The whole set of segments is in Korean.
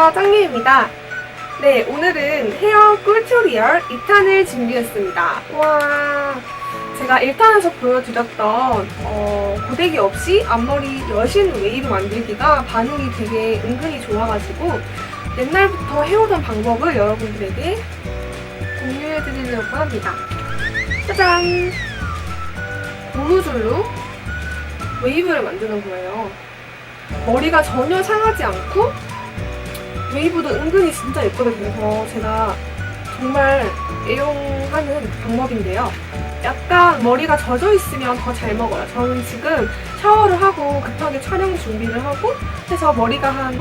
안녕하세요 짱님입니다. 네 오늘은 헤어 꿀튜리얼 2탄을 준비했습니다. 와 제가 1탄에서 보여드렸던 어, 고데기 없이 앞머리 여신 웨이브 만들기가 반응이 되게 은근히 좋아가지고 옛날부터 해오던 방법을 여러분들에게 공유해드리려고 합니다. 짜잔! 고무줄로 웨이브를 만드는 거예요. 머리가 전혀 상하지 않고 웨이브도 은근히 진짜 예쁘게 돼서 제가 정말 애용하는 방법인데요. 약간 머리가 젖어 있으면 더 잘 먹어요. 저는 지금 샤워를 하고 급하게 촬영 준비를 하고 해서 머리가 한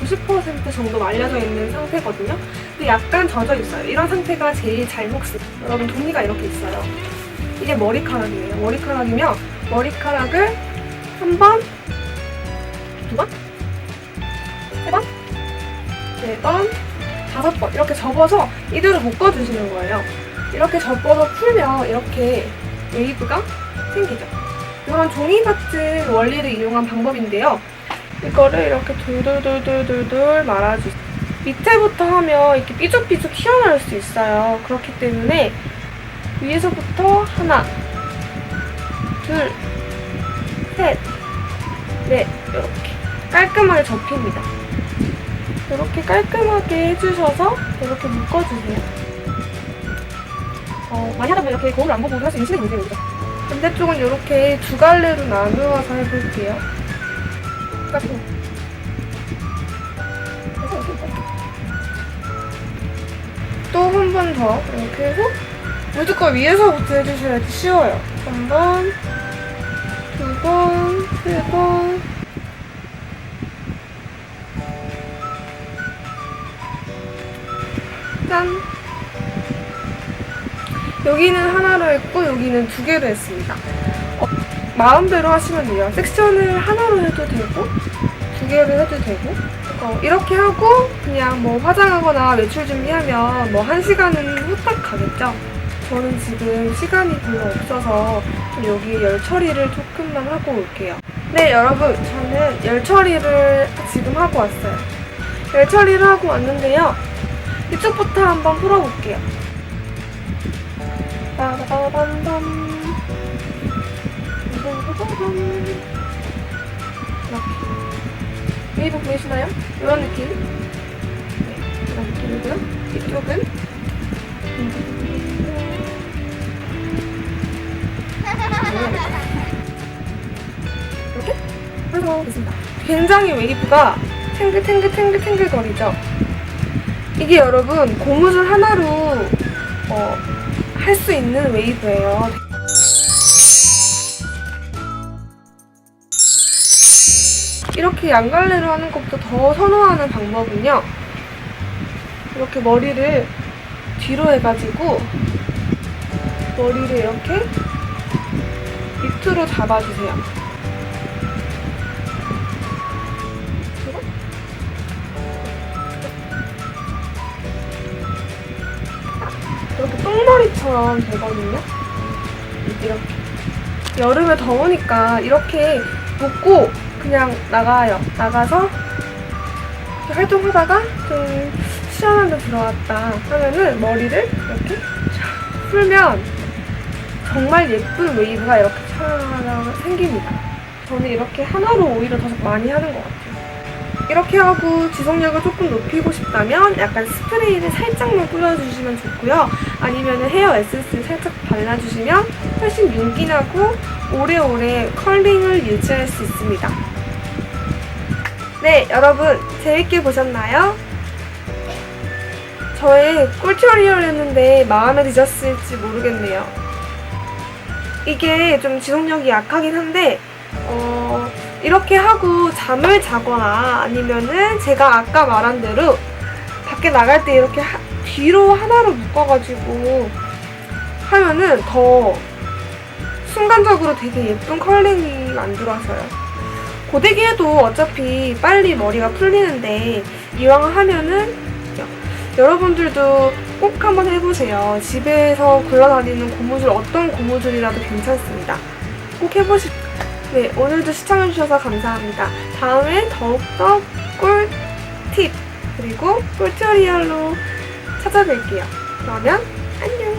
90% 정도 말려져 있는 상태거든요. 근데 약간 젖어 있어요. 이런 상태가 제일 잘 먹습니다. 여러분 종이가 이렇게 있어요. 이게 머리카락이에요. 머리카락이면 머리카락을 한 번, 두 번? 세 번? 네 번, 다섯 번 이렇게 접어서 이대로 묶어주시는 거예요. 이렇게 접어서 풀면 이렇게 웨이브가 생기죠. 이런 종이 같은 원리를 이용한 방법인데요. 이거를 이렇게 돌돌돌돌돌돌 말아주세요. 밑에부터 하면 이렇게 삐죽삐죽 튀어나올 수 있어요. 그렇기 때문에 위에서부터 하나, 둘, 셋, 넷 이렇게 깔끔하게 접힙니다. 이렇게 깔끔하게 해주셔서 이렇게 묶어주세요. 어, 많이 하다 보면 이렇게 거울 안 보고 있는 시간이 문제예요. 그죠? 반대쪽은 이렇게 두 갈래로 나누어서 해볼게요. 까지고. 또한 번 더 이렇게 해서 무조건 위에서부터 해주셔야지 쉬워요. 한 번, 두 번, 세 번. 짠! 여기는 하나로 했고 여기는 두 개로 했습니다. 어, 마음대로 하시면 돼요. 섹션을 하나로 해도 되고 두 개로 해도 되고 어, 이렇게 하고 그냥 뭐 화장하거나 외출 준비하면 뭐 한 시간은 후딱 가겠죠. 저는 지금 시간이 별로 없어서 좀 여기 열 처리를 조금만 하고 올게요. 네 여러분 저는 열 처리를 지금 하고 왔어요. 열 처리를 하고 왔는데요. 이쪽부터 한번 풀어볼게요. 이렇게. 웨이브 보이시나요? 이런 느낌. 네, 이런 느낌이고요. 이쪽은. 이렇게 해서 됐습니다. 굉장히 웨이브가 탱글탱글탱글탱글 거리죠? 이게 여러분 고무줄 하나로 어, 할 수 있는 웨이브예요. 이렇게 양갈래로 하는 것보다 더 선호하는 방법은요. 이렇게 머리를 뒤로 해가지고 머리를 이렇게 밑으로 잡아주세요. 이렇게 똥머리처럼 되거든요. 이렇게. 여름에 더우니까 이렇게 묶고 그냥 나가요. 나가서 활동하다가 좀 시원한 데 들어왔다 하면은 머리를 이렇게 쫙 풀면 정말 예쁜 웨이브가 이렇게 촤 생깁니다. 저는 이렇게 하나로 오히려 더 많이 하는 것 같아요. 이렇게 하고 지속력을 조금 높이고 싶다면 약간 스프레이를 살짝만 뿌려주시면 좋고요. 아니면 헤어 에센스를 살짝 발라주시면 훨씬 윤기나고 오래오래 컬링을 유지할 수 있습니다. 네, 여러분 재밌게 보셨나요? 저의 꿀튜토리얼 했는데 마음에 드셨을지 모르겠네요. 이게 좀 지속력이 약하긴 한데 어, 이렇게 하고 잠을 자거나 아니면은 제가 아까 말한 대로 밖에 나갈 때 이렇게 하- 뒤로 하나로 묶어가지고 하면은 더 순간적으로 되게 예쁜 컬링이 만들어져요. 고데기 해도 어차피 빨리 머리가 풀리는데 이왕 하면은 여러분들도 꼭 한번 해보세요. 집에서 굴러다니는 고무줄 어떤 고무줄이라도 괜찮습니다. 꼭 해보시. 네 오늘도 시청해주셔서 감사합니다. 다음에 더욱더 꿀팁 그리고 꿀튜토리얼로 찾아뵐게요. 그러면 안녕!